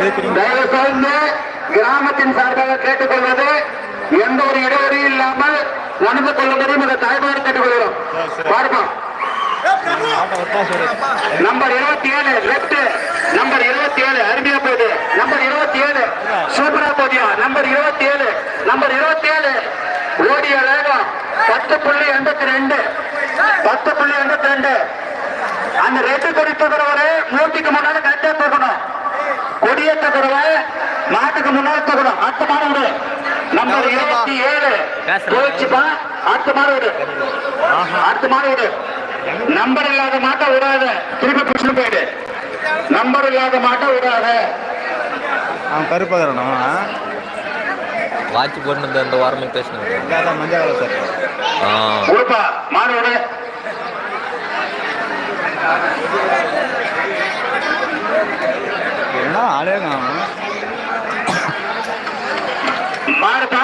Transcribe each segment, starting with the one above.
தயவு செய்து கிராமத்தின் சார்பாக கேட்டுக்கொள்வது எந்த ஒரு இடைவெளியும் இல்லாமல் நடந்து கொள்ளும்படி மிக தாய்மாறு கேட்டுக்கொள்கிறோம். பார்ப்போம். நம்பர் இருபத்தி ஏழு லெப்ட் நம்பர் இருபத்தி ஏழு அருமையா போகுது. நம்பர் இருபத்தி ஏழு சூப்பரா போதியா நம்பர் இருபத்தி ஏழு நம்பர் இருபத்தி ஏழு ஓடிய வேகம் பத்து புள்ளி எண்பத்தி ரெண்டு பத்து புள்ளி எண்பத்தி ரெண்டு அந்த ரெட்டு கொடி தூக்குறவரு மூர்த்திக்கு தூக்கணும் குறவை மாட்டுக்கு முன்னால தூக்கணும் அடுத்த மாடு நம்பர் இருபத்தி ஏழு. போயிடுச்சுப்பா அடுத்த மாடு விடு. அடுத்த மாடு விடு. நம்பர் இல்லாத மாட்டை விடாத. திருப்பி பிடிச்சு போயிடு. நம்பர் இல்லாத மாட்டை விடாத. அவன் கருப்பதரணும் வாட்ச் போட்டு இந்த வாரமே பேசினேன். மஞ்சள் கொடுப்பா. மாடு விடு என்ன ஆளே காணும் மாடுப்பா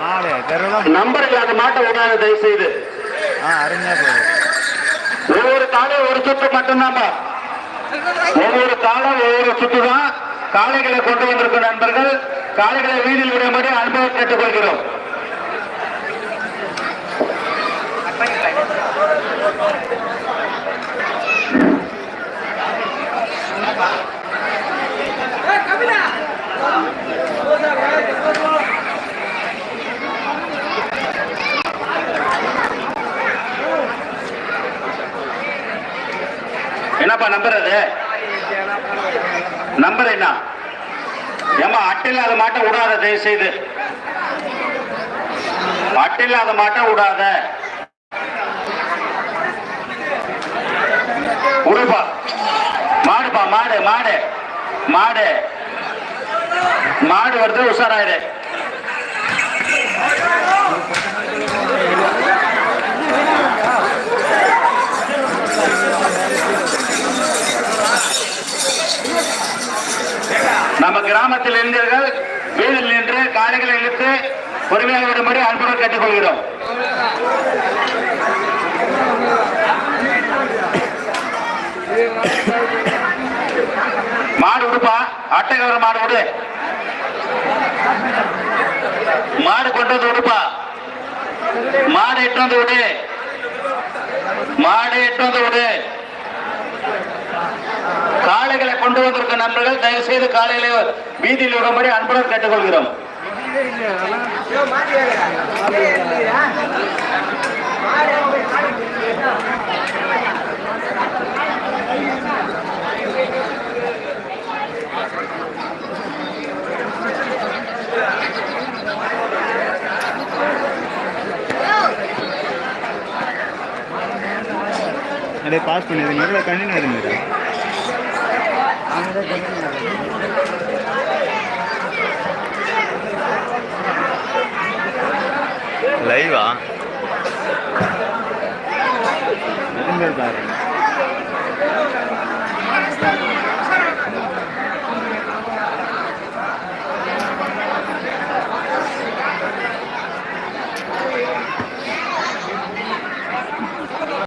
மாடு. நம்பர் இல்லாத மாட்டை விடாத தயவு செய்து ஒவ்வொரு காலம் ஒரு சுத்து மட்டும்தான்பா ஒவ்வொரு காலம் ஒவ்வொரு சுத்து தான் காளைகளை கொண்டு வந்திருக்கும் நண்பர்கள். காளைகளை வீதியில் விடும்படி அனுபவம் கேட்டுக்கொள்கிறோம். என்னப்பா நம்பர் அது நம்பர் என்ன ஏமா அட்டில்லாத மாட்டை விடாத தயவு செய்து அட்டில்லாத மாட்டை விடாத. உடுப்பா. மாடுப்பா மாடு மாடு. மாடு. மாடு வருது உஷாராயிரு. கிராமத்தில் இருந்தீர்கள் வீதியில் நின்று காலைகளை இழுத்து பொறுமையாக விடும்படி அன்புடன் கேட்டுக்கொள்கிறோம். மாடு உடுப்பா? அட்டைகர மாடு உடு. மாடு கொண்டு வந்து உடுப்பா. மாடு எட்டு வந்து விடு மாடு எட்டு வந்து விடு காளைகளை கொண்டு வந்திருக்க நண்பர்கள் தயவு செய்து காலையில வீதியில் விடும்படி அன்புடன் கேட்டுக்கொள்கிறோம். அப்படியே பாஸ் பண்ணிடுங்க கண்டினியூ லைவா பாருங்க